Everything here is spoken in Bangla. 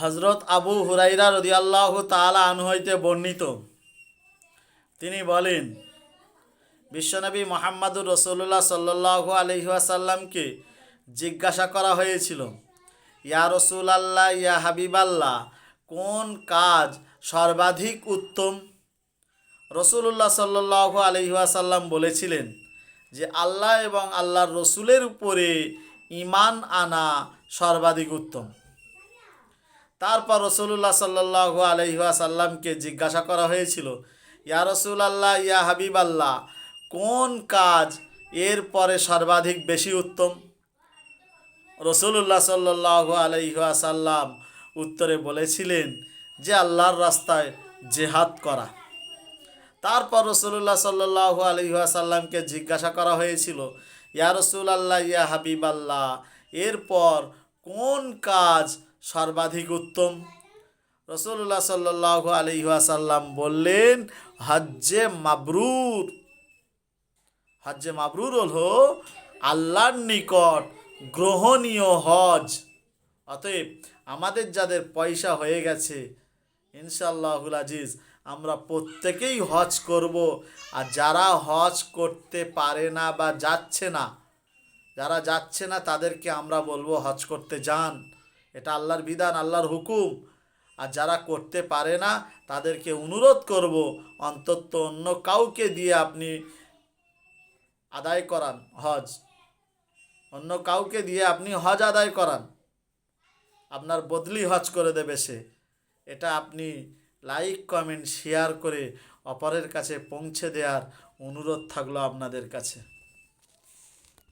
হজরত আবু হুরাইরা রদিয়াল্লাহ তালা আনু হইতে বর্ণিত। তিনি বলেন, বিশ্বনবী মোহাম্মদুর রসুল্লাহ সাল্লাহ আলহিহাসাল্লামকে জিজ্ঞাসা করা হয়েছিল, ইয়া রসুল আল্লাহ ইয়া হাবিবাল্লাহ, কোন কাজ সর্বাধিক উত্তম? রসুল্লাহ সাল্লাহ আলহিহাসাল্লাম বলেছিলেন যে, আল্লাহ এবং আল্লাহর রসুলের উপরে ইমান আনা সর্বাধিক উত্তম। তারপর রসুল্লাহ সাল্লাহ আলহিহাসাল্লামকে জিজ্ঞাসা করা হয়েছিল, ইয়া রসুল আল্লাহ ইয়া হাবিব আল্লাহ কোন কাজ এর পরে সর্বাধিক বেশি উত্তম? রসুল্লাহ সাল্লাহ আলহিহাসাল্লাম উত্তরে বলেছিলেন যে, আল্লাহর রাস্তায় জেহাদ করা। তারপর রসুল্লাহ সাল্লাহ আলহিহাসাল্লামকে জিজ্ঞাসা করা হয়েছিল, ইয়া রসুল আল্লাহ ইয়া হাবিব আল্লাহ এরপর কোন কাজ সর্বাধিক উত্তম। রসুল্লাহ সাল্লাহ আলহিহাসাল্লাম বললেন, হজ্জে মাবরুর। হজ্জে মাবরুর হলো আল্লাহর নিকট গ্রহণীয় হজ। অতএব আমাদের যাদের পয়সা হয়ে গেছে ইনশাল্লাহুল আজিজ, আমরা প্রত্যেকেই হজ করব। আর যারা হজ করতে পারে না বা যাচ্ছে না, যারা যাচ্ছে না তাদেরকে আমরা বলব হজ করতে যান। এটা আল্লাহর বিধান, আল্লাহর হুকুম। আর যারা করতে পারে না, তাদেরকে অনুরোধ করব, অন্তত অন্য কাউকে দিয়ে আপনি আদায় করান, হজ। অন্য কাউকে দিয়ে আপনি হজ আদায় করান। আপনার বদলি হজ করে দেবে সে। এটা আপনি লাইক, কমেন্ট, শেয়ার করে অপরের কাছে পৌঁছে দেওয়ার অনুরোধ থাকল আপনাদের কাছে।